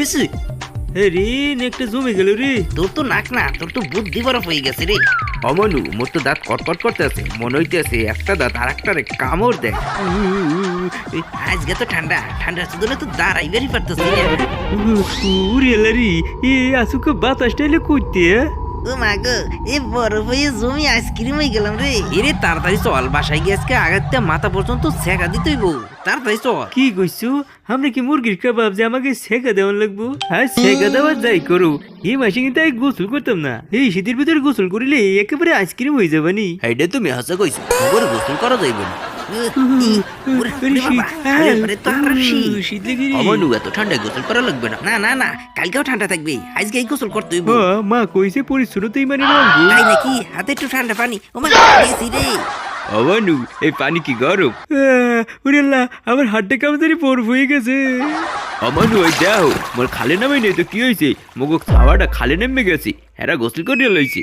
এসে রে নেকটা জমে গেল রে। তোর তো নাক না তোর তো বুদ্ধি বরফ হয়ে গেছে রে। অমনু মোর তো দাঁত কটকট করতে আছে মনে হইতেছে একটা দাঁত আর একটারে কামড় দেয়। আজকে তো ঠান্ডা ঠান্ডা শুধু তো দাঁড়াইবারই পারতেছি। উড়ে এলারি এ আসুকে বাতাসটা এলে করতে ও মা গো এ বরফ হয়ে জমি আইসক্রিম হয়ে গেলাম রে। এরে তাড়াতাড়ি চল বাসায় গিয়ে আজকে আগাতে মাথা পর্যন্ত ছেঁকা দিতেই বউ তাড়াতাড়ি চল। কি কইছো? আমরা কি মুরগির কাবাব যে আমাকে শেখা দেওয়ার লাগবো? হ্যাঁ শেখা দেওয়া যাই করো এই মাসে কিন্তু আমি গোসল করতাম না। এই শীতের ভিতরে গোসল করিলে একেবারে আইসক্রিম হয়ে যাবে নি এইটা তুমি হাসা কইছো গোসল করা যাইবে না। এত ঠান্ডায় গোসল করা লাগবে না। না না না কালকেও ঠান্ডা থাকবে। আজকে এই গোসল করতে হইব। মা কইছে পরিচ্ছন্নতাই মানে তাই নাকি? হাতে একটু ঠান্ডা পানি। ও মা রে। অমনু এই পানি কি গরম? আমার হাতটা কেমন জানি বরফ হয়ে গেছে। অমনু ওই মোর খালে নামে নেই তো কি হয়েছে মগো খাওয়াটা খালে নেমে গেছে। এরা গোসল করে লইছে।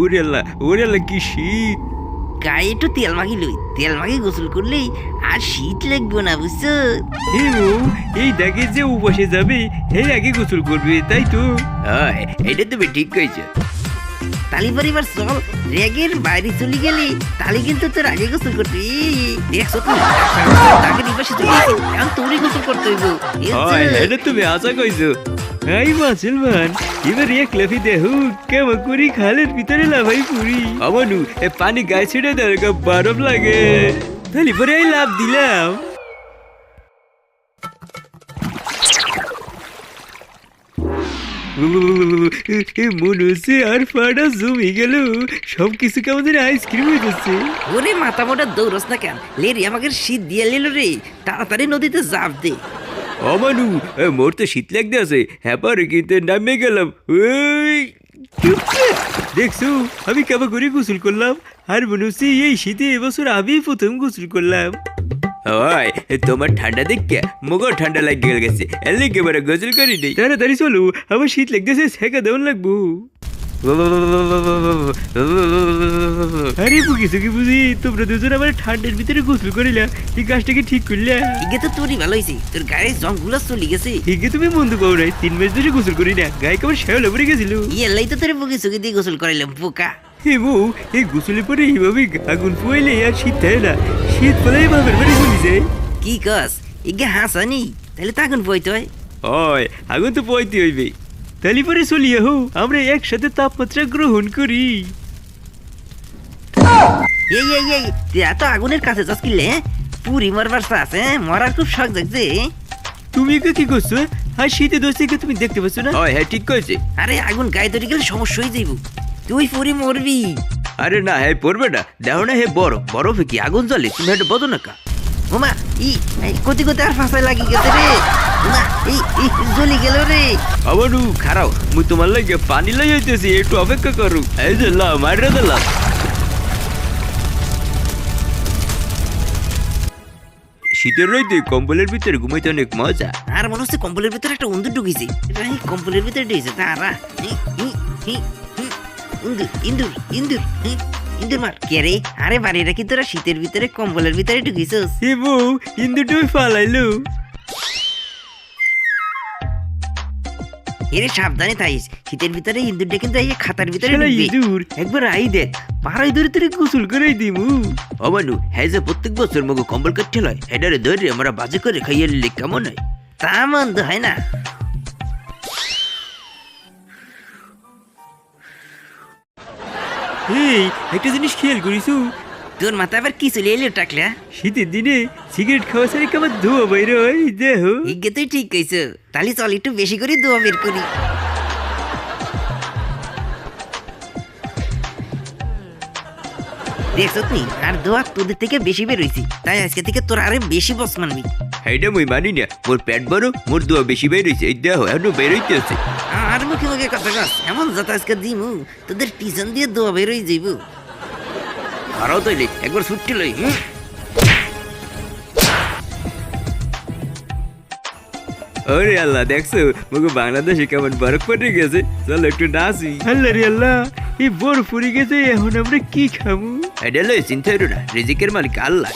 ওরে আল্লাহ ওরে আল্লাহ কি শীত? গায়ে একটু তেল মাখি লই তেল মাখি গোসল করলেই আর শীত লাগবে না বুঝছ? এই দাগে যে উপাসে যাবে হে আগে গোসল করবে তাই তো? হ্যাঁ এটা তুমি ঠিক কইছো। তালি পরিবার চল রেগের বাইরে চলে গেলি তালি কিন্তু তোর আগে গোসল করবি দেখছ তো? তাকে নিবাসে চলে গেছি এখন তোরই গোসল করতে হইব এটা তুমি আশা কইছো। হচ্ছে আর গেল। সব কিছু কেমন আইসক্রিম হয়ে যাচ্ছে? ওরে মাথা মোটা দৌড়স না কেন? লে রে আমাকে শীত দিয়ে নিল রে। তাড়াতাড়ি নদীতে জাপ দে। আমানু এ, মোর তো শীত লাগতে আছে। হ্যাঁ পারে কিন্তু নামে গেলাম। দেখছ আমি কেমন করে গোসল করলাম? আর মনে হচ্ছে এই শীতে এবছর আমি প্রথম গোসল করলাম। তোমার ঠান্ডা দেখে মগো ঠান্ডা লাগিয়ে গেছে। এলে একেবারে গোসল করি নেই তাড়াতাড়ি চলো আমার শীত লাগতেছে শেখা দেওয়ার লাগবো। আরে বুকি সুকি বুঝি? তোমরা দুজন আমার ঠান্ডার ভিতরে গোসল করিলা। এই গাছটাকে ঠিক করলা? ঠিক তো তোরই ভালো হয়েছে তোর গায়ে জংগুলো চলে গেছে। ঠিক তুমি মন্দ পাও নাই তিন মাস ধরে গোসল করি না। গায়ে কেমন শ্যাওলা পড়ে গেছিল। ইয়েলাই তো তোর বুকে চুকি দিয়ে গোসল করাইলাম বোকা। হে বউ এই গোসলে পরে এইভাবে আগুন ফুয়াইলে আর শীত থাকে না। শীত ফলে বাপের বাড়ি চলে যায়। কি কস? ইগে হাসানি তাহলে তো আগুন বইতে হয়। হয় আগুন তো পয়তে হইবে তালি পরে চলিয়ে হো আমরা একসাথে তাপমাত্রা গ্রহণ করি। এই এই এই তুই এত আগুনের কাছে যাস কিলে পুরি মরবার আছে হ্যাঁ? মরার খুব শখ জাগছে। তুমি কে কি করছ আর শীতে দোষীকে তুমি দেখতে পাচ্ছ না? হ্যাঁ ঠিক কইছে। আরে আগুন গায়ে ধরে গেলে সমস্যা হয়ে যাইব। তুই পুরি মরবি। আরে না হ্যাঁ পড়বে না। দেখো না হে বরফ। বরফে কি আগুন জ্বলে? তুমি এটা বোঝো না ওমা ই কোতি কোতি আর ফাঁসায় লাগি গেছে রে। জ্বলি গেল রে। আবারু খারাও মুই তোমার লাগে পানি লই হইতেছি একটু অপেক্ষা করু। এই যে লাও মাইরে দিলাম শীতের রইতে কম্বলের ভিতরে ঘুমাইতে অনেক মজা। আর মনে হচ্ছে কম্বলের ভিতরে একটা উন্দুর ঢুকিছে। কম্বলের ভিতরে ঢুকেছে তারা ই, ই, ই, ই, ইন্দুর ইন্দুর ইন্দুর ইন্দুর মার। কে রে? আরে বাড়িটা কি তোরা শীতের ভিতরে কম্বলের ভিতরে ঢুকিছস। হে বউ ইন্দু তুমি ফালাইলো। এরে সাবধানে থাইস শীতের ভিতরে ইন্দুরটা কিন্তু এই খাতার ভিতরে ঢুকবে। ইঁদুর। একবার আই দেখ পাড়াই ধরে তোরে গোসল করাই দিমু। অমানু হ্যাঁ যে প্রত্যেক বছর মগো কম্বল কাটতে লয় হেডারে ধরে আমরা বাজে করে খাইয়ে নিলে কেমন হয়? তা মন্দ হয় না। এই একটা জিনিস খেয়াল করিছু তোর মাথা আবার কি চলে এলো টাকলা? শীতের দিনে সিগারেট খাওয়া সারি কেমন ধোয়া বাইরে হয়? দেহ হিগে তুই ঠিক কইছ। তাহলে চল একটু বেশি করে দোয়া বের করি। দেখছ তুই আর দোয়া তোদের থেকে বেশি বের হইছি। তাই আজকে থেকে তোর আরে বেশি বস মানবি। হেডা মুই মানি না। মোর পেট বড় মোর দোয়া বেশি বের হইছে। এই দেহ এখনও বের হইতে আছে। আর মুখে মুখে কথা কস। এমন যাতা আজকে দিমু তোদের টিউশন দিয়ে দোয়া বের হয়ে যাইব। খারাও তৈলি একবার ছুটতে লই হুম? ওরে আল্লাহ দেখছ? মুখে বাংলাদেশে কেমন বরফ পড়ে গেছে? চলো একটু নাচি। আল্লাহ রে আল্লাহ এই বরফ পড়ে গেছে এখন আমরা কি খাব এটা লই চিন্তা না রিজিকের মালিক আল্লাহ।